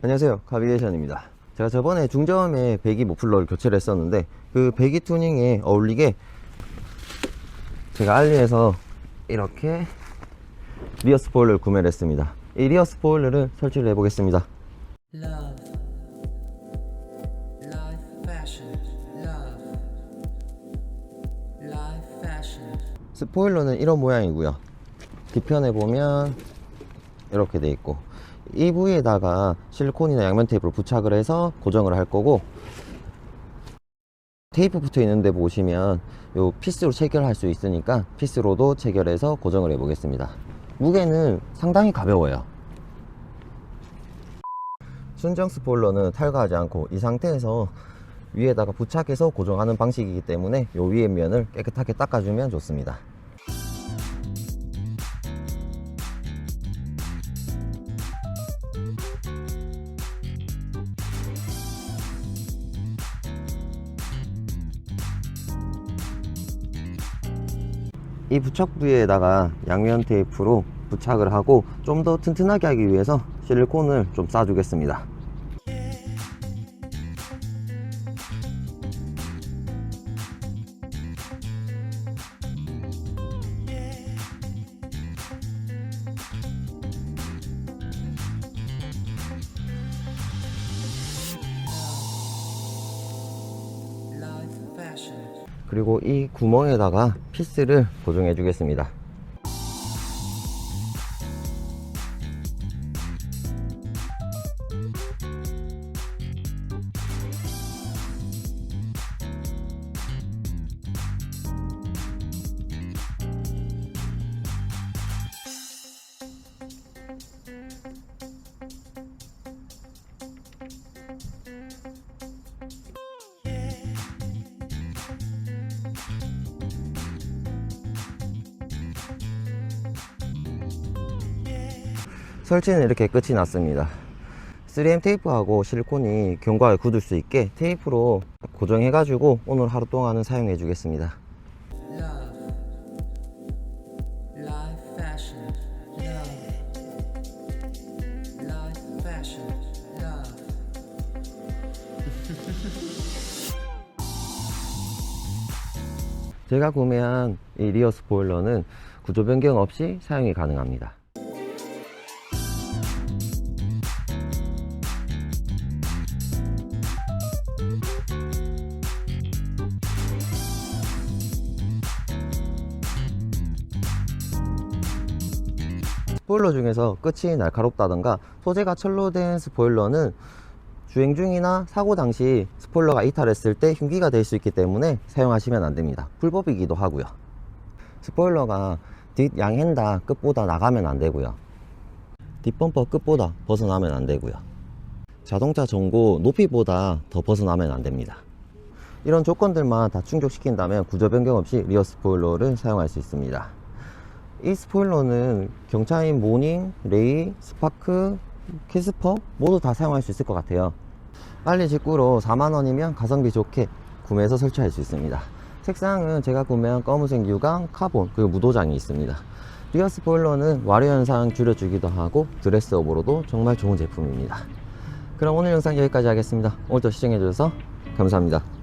안녕하세요 가비게이션입니다 제가 저번에 중저음에 배기 모플러를 교체를 했었는데 그 배기 투닝에 어울리게 제가 알리에서 이렇게 리어 스포일러를 구매를 했습니다 이 리어 스포일러를 설치를 해 보겠습니다 Love. Life fashion. Love. Life fashion. 스포일러는 이런 모양이고요 뒤편에 보면 이렇게 돼 있고 이 부위에다가 실리콘이나 양면 테이프를 부착을 해서 고정을 할 거고 테이프 붙어 있는데 보시면 요 피스로 체결할 수 있으니까 피스로도 체결해서 고정을 해 보겠습니다. 무게는 상당히 가벼워요. 순정 스포일러는 탈거하지 않고 이 상태에서 위에다가 부착해서 고정하는 방식이기 때문에 요 위에 면을 깨끗하게 닦아주면 좋습니다 이 부착 부위에다가 양면 테이프로 부착을 하고 좀 더 튼튼하게 하기 위해서 실리콘을 좀 싸주겠습니다 그리고 이 구멍에다가 피스를 고정해 주겠습니다 설치는 이렇게 끝이 났습니다 3M 테이프하고 실리콘이 견과에 굳을 수 있게 테이프로 고정해 가지고 오늘 하루 동안은 사용해 주겠습니다. 제가 구매한 이 리어 스포일러는 구조 변경 없이 사용이 가능합니다 스포일러 중에서 끝이 날카롭다던가 소재가 철로 된 스포일러는 주행 중이나 사고 당시 스포일러가 이탈했을 때 흉기가 될 수 있기 때문에 사용하시면 안 됩니다. 불법이기도 하고요. 스포일러가 뒷 양핸다 끝보다 나가면 안 되고요. 뒷범퍼 끝보다 벗어나면 안 되고요. 자동차 전고 높이보다 더 벗어나면 안 됩니다. 이런 조건들만 다 충족시킨다면 구조 변경 없이 리어 스포일러를 사용할 수 있습니다. 이 스포일러는 경차인 모닝, 레이, 스파크, 키스퍼 모두 다 사용할 수 있을 것 같아요. 빨리 직구로 4만원이면 가성비 좋게 구매해서 설치할 수 있습니다. 색상은 제가 구매한 검은색 유광, 카본, 그리고 무도장이 있습니다. 리어 스포일러는 와류 현상 줄여주기도 하고 드레스업으로도 정말 좋은 제품입니다. 그럼 오늘 영상 여기까지 하겠습니다. 오늘도 시청해주셔서 감사합니다.